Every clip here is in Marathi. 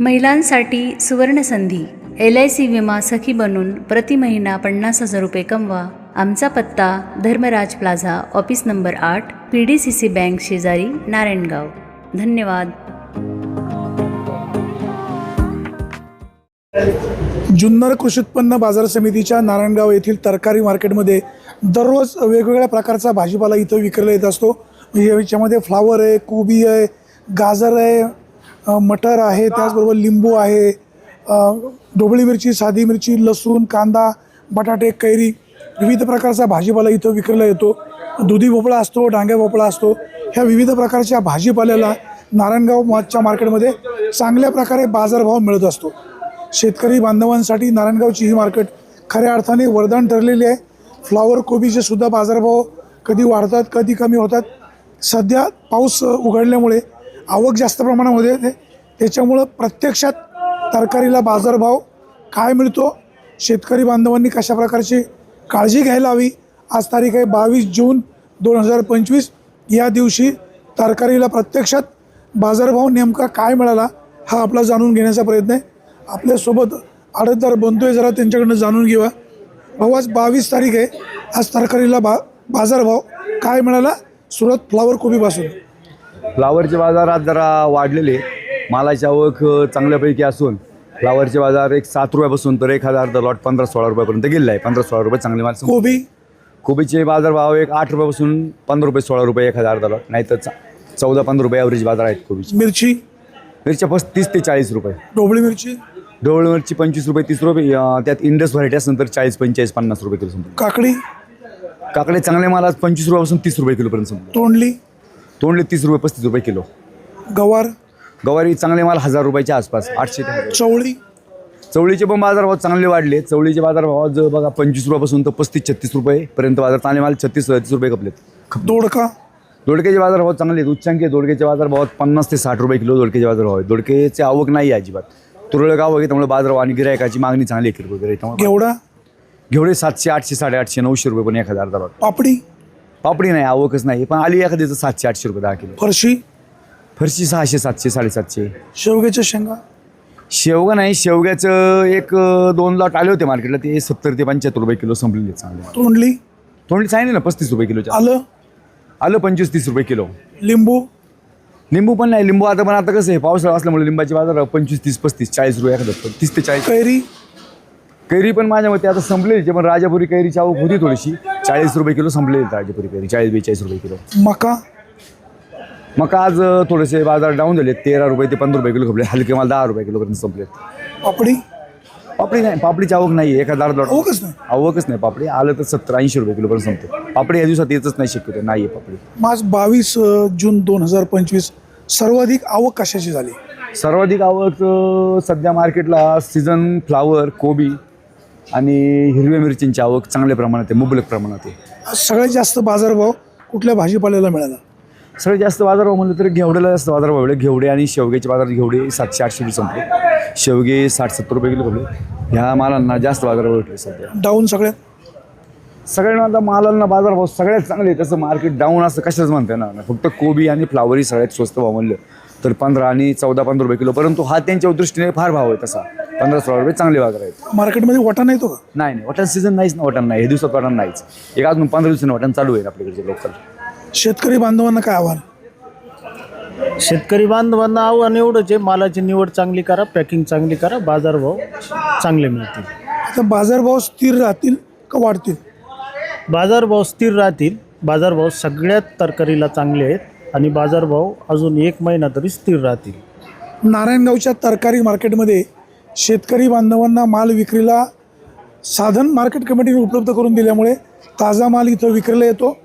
महिलांसाठी सुवर्णसंधी. एल आय सी विमा सखी बनून प्रति महिना पन्नास हजार रुपये कमवा. आमचा पत्ता धर्मराज प्लाझा ऑफिस नंबर आठ P D C C bank शेजारी नारायणगाव. धन्यवाद. जुन्नर कृषी उत्पन्न बाजार समितीच्या नारायणगाव येथील तरकारी मार्केटमध्ये दररोज वेगवेगळ्या प्रकारचा भाजीपाला इथं विक्रीला येत असतो. म्हणजे याच्यामध्ये फ्लावर आहे कोबी आहे गाजर आहे मटर आहे त्याचबरोबर लिंबू आहे ढोबळी मिरची साधी मिरची लसूण कांदा बटाटे कैरी विविध प्रकारचा भाजीपाला इथं विक्रीला येतो. दुधी भोपळा असतो डांग्या भोपळा असतो. ह्या विविध प्रकारच्या भाजीपाल्याला नारायणगावच्या मार्केटमध्ये चांगल्या प्रकारे बाजारभाव मिळत असतो. शेतकरी बांधवांसाठी नारायणगावची ही मार्केट खऱ्या अर्थाने वरदान ठरलेली आहे. फ्लावर कोबीचे सुद्धा बाजारभाव कधी वाढतात कधी कमी होतात. सध्या पाऊस उघडल्यामुळे आवक जास्त प्रमाणामध्ये येते. त्याच्यामुळं प्रत्यक्षात तरकारीला बाजारभाव काय मिळतो? शेतकरी बांधवांनी कशा प्रकारची काळजी घ्यायला हवी? आज तारीख आहे बावीस जून दोन हजार पंचवीस. या दिवशी तरकारीला प्रत्यक्षात बाजारभाव नेमका काय मिळाला हा आपला जाणून घेण्याचा प्रयत्न आहे. आपल्यासोबत आडतदार बनतोय जरा त्यांच्याकडनं जाणून घेऊया भाऊ आज बावीस तारीख आहे. आज तरकारीला बा बाजारभाव काय मिळाला? सुरत फ्लावर कोबीपासून. फ्लावरचे बाजार आज जरा वाढलेले मालाची आवक चांगल्यापैकी असून फ्लावरचे बाजार एक सात रुपयापासून तर एक हजार लॉट पंधरा सोळा रुपयापर्यंत गेलेला आहे. पंधरा सोळा रुपये चांगले माल. कोबी? कोबीचे बाजार भाव एक आठ रुपयापासून पंधरा रुपये सोळा रुपये एक हजार अर्धा लॉट. नाहीतर चा- चौदा पंधरा रुपये ॲव्हरेज बाजार आहेत कोबीचे. मिरची? मिरच्या पस्तीस ते चाळीस रुपये. ढोबळी मिरची? ढोळ मिरची पंचवीस रुपये तीस रुपये त्यात इंडस व्हरायटी असेल तर चाळीस पंचेचाळीस पन्नास रुपये किलो संपले. काकडी? काकडे चांगले माल आज पंचवीस रुपयापासून तीस रुपये किलोपर्यंत तोंडली? तोंडले तीस रुपये पस्तीस रुपये किलो. गवार गवारी चांगले माल हजार रुपयाच्या आसपास आठशे ते हजार. चवळी. चवळीचे पण बाजारभाव चांगले वाढले. चवळीचे बाजारभाव आज बघा पंचवीस रुपयापासून तर पस्तीस छत्तीस रुपयेपर्यंत बाजार चांगले माल छत्तीस सदतीस रुपये कपलेत दोडका. दोडक्याचे बाजारभाव चांगले आहेत. उच्चांकी. दोडक्याचे बाजारभावात पन्नास ते साठ रुपये किलो दोडक्याचे बाजारभाव आहे. दोडक्याचे आवक नाही आहे अजिबात. तुरळक आवक आहे त्यामुळे बाजारभाव आणि गिरायकाची मागणी चांगली आहे. किरकोळ गिरायक त्यामुळे घेवडा. घेवडे सातशे आठशे साडेआठशे नऊशे रुपये पण एक हजार दरात पापडी. पापडी नाही आवकच नाही. पण आली एखाद्याचं सातशे आठशे रुपये दहा किलो. फरशी? फरशी सहाशे सातशे साडेसातशे. शेवग्याच्या शेंगा? शेवगा नाही शेवग्याचं एक दोन लॉट आले होते मार्केटला. ते सत्तर ते पंच्याहत्तर रुपये किलो संपलेले चांगले. तोंडली? तोंडली सांगितलं ना पस्तीस रुपये किलोच्या. आलं? आलं पंचवीस तीस रुपये किलो. लिंबू? लिंबू पण नाही लिंबू आता पण आता कसं आहे पावसाळा असल्यामुळे लिंबाचे बाजार पंचवीस तीस पस्तीस चाळीस रुपये एखादं तीस ते चाळीस. कैरी? कैरी पण माझ्या मते आता संपलेली. पण राजापुरी कैरीची आवक होती थोडीशी चाळीस रुपये किलो संपलेली राजापुरी कैरी चाळीस बेचाळीस रुपये किलो. मका? मग आज थोडेसे बाजार डाऊन झाले तेरा रुपये ते पंधरा रुपये किलो खपले हलके माल दहा रुपये किलोपर्यंत संपले पापडी? पापडी नाही पापडीची आवक नाही एक लॉट आवकच नाही? आवकच नाही पापडी. आलं तर सत्तर ऐंशी रुपये किलोपर्यंत संपते. पापडी या दिवसात येतच नाही शक्यतो. नाही आहे पापडी आज बावीस जून दोन हजार पंचवीस सर्वाधिक आवक कशाची झाली? सर्वाधिक आवक सध्या मार्केटला सीझन फ्लावर कोबी आणि हिरव्या मिरचींची आवक चांगल्या प्रमाणात आहे मुबलक प्रमाणात आहे. सगळ्यात जास्त बाजारभाव कुठल्या भाजीपाल्याला मिळाला? सगळ्यात जास्त बाजारभाव म्हणलं तर घेवड्याला जास्त बाजारभाव मिळेल. घेवडे आणि शेवग्याचे बाजार घेवडे सातशे आठशे रुपये संपले. शेवगे साठ सत्तर रुपये किलो खपले ह्या मालांना जास्त बाजारभाव भेटले सध्या. डाऊन सगळ्यात? सगळ्यांना आता मालांना बाजारभाव सगळ्यात चांगले आहे. तसं मार्केट डाऊन असं कशाच म्हणता येणार नाही. फक्त कोबी आणि फ्लावरही सगळ्यात स्वस्त भाव म्हणलं. तर पंधरा आणि चौदा पंधरा रुपये किलो. परंतु हा त्यांच्या दृष्टीने फार भाव आहे तसा. पंधरा सोळा रुपये चांगले बाजार आहेत. मार्केटमध्ये वाटाणा येतो का नाही नाही वाटण सीझन नाहीच ना वाटण नाही. हे दिवसात वाटण नाहीच. एक अजून पंधरा दिवसांनी वाटण चालू आहे आपल्याकडचे लोकल. शेतकरी बांधवांना काय आव्हान? शेतकरी बांधवांना आव्हान एवढंच आहे मालाची निवड चांगली करा पॅकिंग चांगली करा बाजारभाव चांगले मिळतील. आता बाजारभाव स्थिर राहतील का वाढतील? बाजारभाव स्थिर राहतील. बाजारभाव सगळ्यात तरकारीला चांगले आहेत आणि बाजारभाव अजून एक महिना तरी स्थिर राहतील. नारायणगावच्या तरकारी मार्केटमध्ये शेतकरी बांधवांना माल विक्रीला साधन मार्केट कमिटीने उपलब्ध करून दिल्यामुळे ताजा माल इथं विक्रीला येतो.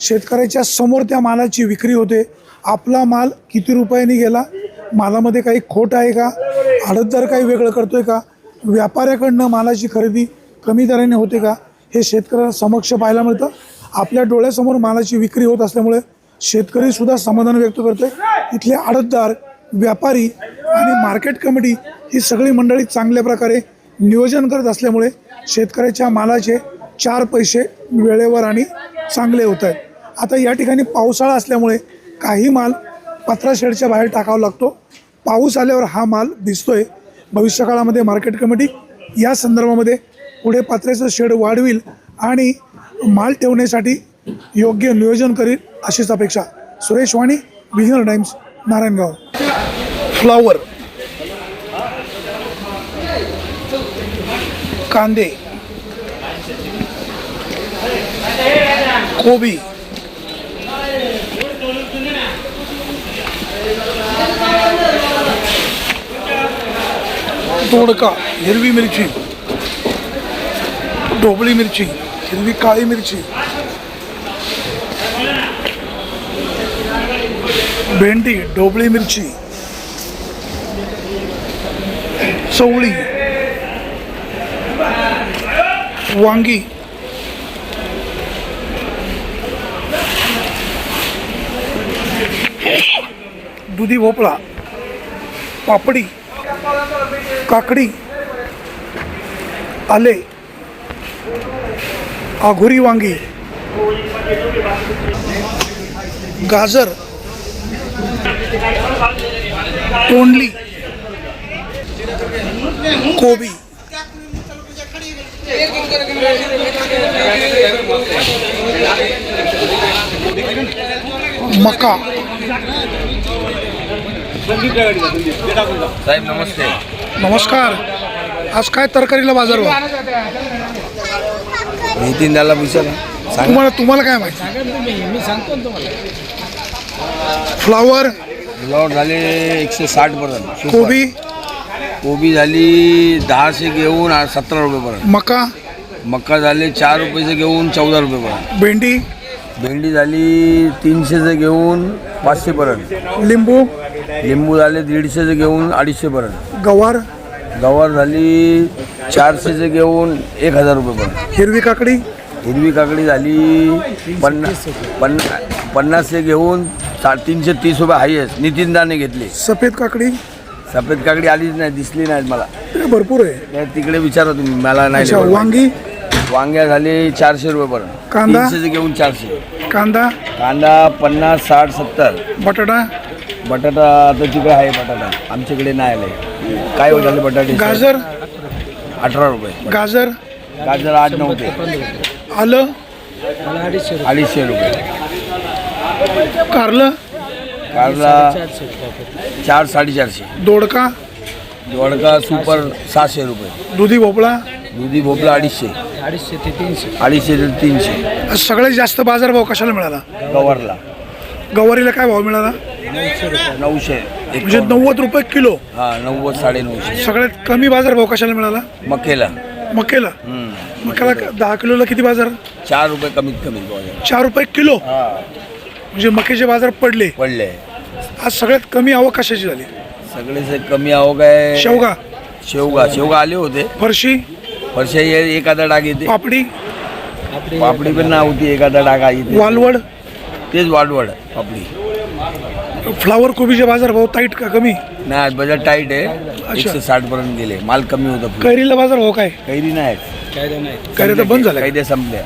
शेतकऱ्याच्या समोर त्या मालाची विक्री होते. आपला माल किती रुपयांनी गेला? मालामध्ये काही खोट आहे का? आडतदार काही वेगळं करतो आहे का? व्यापाऱ्याकडनं मालाची खरेदी कमी दराने होते का? हे शेतकऱ्याला समक्ष पाहायला मिळतं. आपल्या डोळ्यासमोर मालाची विक्री होत असल्यामुळे शेतकरीसुद्धा समाधान व्यक्त करतो आहे इथले आडतदार व्यापारी आणि मार्केट कमिटी ही सगळी मंडळी चांगल्या प्रकारे नियोजन करत असल्यामुळे शेतकऱ्याच्या मालाचे चार पैसे वेळेवर आणि चांगले होत आहेत. आता या ठिकाणी पावसाळा असल्यामुळे काही माल पत्रा शेडच्या बाहेर टाकावा लागतो. पाऊस आल्यावर हा माल दिसतोय. भविष्यकाळामध्ये मार्केट कमिटी या संदर्भामध्ये पुढे पत्र्याचं शेड वाढविल आणि माल ठेवण्यासाठी योग्य नियोजन करील अशीच अपेक्षा. सुरेश वाणी विजनर टाइम्स. नारायणगाव फ्लावर कांदे. कोबी. दोडका हिरवी मिरची. ढोबळी मिरची हिरवी काळी मिरची. भेंडी ढोबळी मिरची चवळी वांगी दुधी भोपळा पापडी काकडी आले आघोरी वांगी गाजर तोंडली कोबी. मका. साहेब नमस्ते. नमस्कार. आज काय तरकारीला बाजार भाव? नितीन त्याला विचारा सांग. तुम्हाला तुम्हाला काय माहिती? फ्लावर ब्लाउज झाले एकशे साठ पर्यंत. कोबी? कोबी झाली दहाशे घेऊन आ- सतरा रुपयेपर्यंत मका? मक्का झाले चार रुपयाचे घेऊन चौदा रुपयेपर्यंत भेंडी? भेंडी झाली तीनशेचे घेऊन पाचशेपर्यंत लिंबू? लिंबू झाले दीडशेचे घेऊन अडीचशेपर्यंत गवार? गवार झाली चारशेचे घेऊन एक हजार रुपयेपर्यंत हिरवी काकडी? हिरवी काकडी झाली पन्नास पन्ना पन्नासशे घेऊन सा तीनशे तीस रुपये हायेस्ट नितीन दाने घेतले. सफेद काकडी? सफेद काकडी आलीच नाही दिसली नाहीत मला. हे भरपूर आहे. तिकडे विचारा तुम्ही मला नाही अच्छा. वांगी? वांग्या झाले चारशे रुपयेपर्यंत कांदा? तीनशेचे घेऊन चारशे. कांदा? कांदा पन्नास साठ सत्तर. बटाटा? बटाटा आता तिकडे आहे बटाटा. आमच्याकडे नाही आले काय झाले बटाटे? गाजर? अठरा रुपये. गाजर? गाजर आठ नव्हते आलं? अडीचशे रुपये. कारलं? कारला चार साडेचारशे. दोडका? दोडका सुपर सहाशे रुपये. दुधी भोपळा? दुधी भोपळा अडीचशे. अडीचशे ते तीनशे. अडीचशे ते तीनशे. आज सगळ्यात जास्त बाजारभाव कशाला मिळाला? गवारला. गवारीला काय भाव मिळाला? नऊशे म्हणजे एकावन्न. नव्वद रुपये किलो. हा नव्वद साडे नऊशे सगळ्यात कमी बाजारभाव कशाला मिळाला? मकेला मकेला हम्म. मकाला दहा किलोला किती बाजार? चार रुपये कमीत कमी. बाजार. चार रुपये किलो? हा. म्हणजे मकेचे बाजार पडले पडले. आज सगळ्यात कमी आवक कशाची झाली? सगळेच कमी आहो काय शेवगा. शेवगा. शेवगा आले होते. फरशी. वर्षा एखादा डाग येते. पापडी. पापडी पण ना होती एखादा डाग येते वालवड. तेच वाढवड पापडी. फ्लावर कोबीचे बाजार भाव टाईट का कमी? नाही आज बजेट टाईट आहे एकशे साठ पर्यंत गेले. माल कमी होता कैरीला बाजार भाव काय? कैरी नाही. कायदा नाही. कैरी तर बंद झाल्या. कैद्या संपल्या.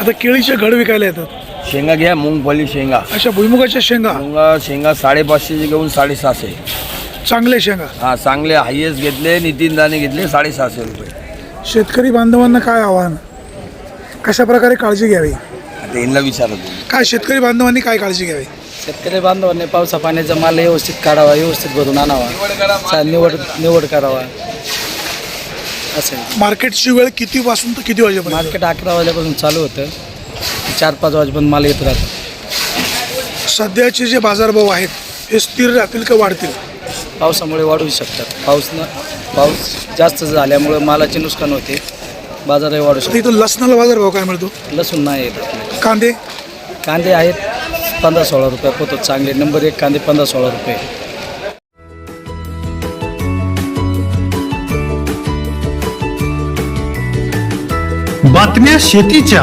आता केळीचे घड विकायला येतात. शेंगा घ्या मुंगफली शेंगा. अशा भुईमुगाच्या शेंगा? शेंगा शेंगा साडेपाचशेचे घेऊन साडेसहाशे. चांगले शेंगा? हा चांगले हायेस्ट घेतले नितीन दाने घेतले साडेसहाशे रुपये. शेतकरी बांधवांना काय आव्हान? कशा प्रकारे काळजी घ्यावी? आता यांना विचारा तुम्ही काय शेतकरी बांधवांनी काय काळजी घ्यावी? शेतकरी बांधवांनी पावसा पाण्याचा माल व्यवस्थित काढावा व्यवस्थित भरून आणावा. चा- निवड निवड करावा. असं आहे. मार्केटची वेळ किती पासून तर किती वाजेपर्यंत? मार्केट अकरा वाजल्यापासून चालू होतं. चार पाच वाजेपर्यंत माल येत राहतो. सध्याचे जे बाजारभाव आहेत हे स्थिर राहतील का वाढतील? पावसामुळे वाढू शकतात. पाऊस न पाऊस जास्त झाल्यामुळे मालाचे नुकसान होते. बाजारही वाढू शकतो इथं लसणाला बाजारभाव काय मिळतो? लसूण नाही येत आपल्याकडे. कांदे? कांदे आहेत पंधरा सोळा रुपये पोतो चांगले. नंबर एक कांदे पंधरा सोळा रुपये. बातम्या शेतीच्या.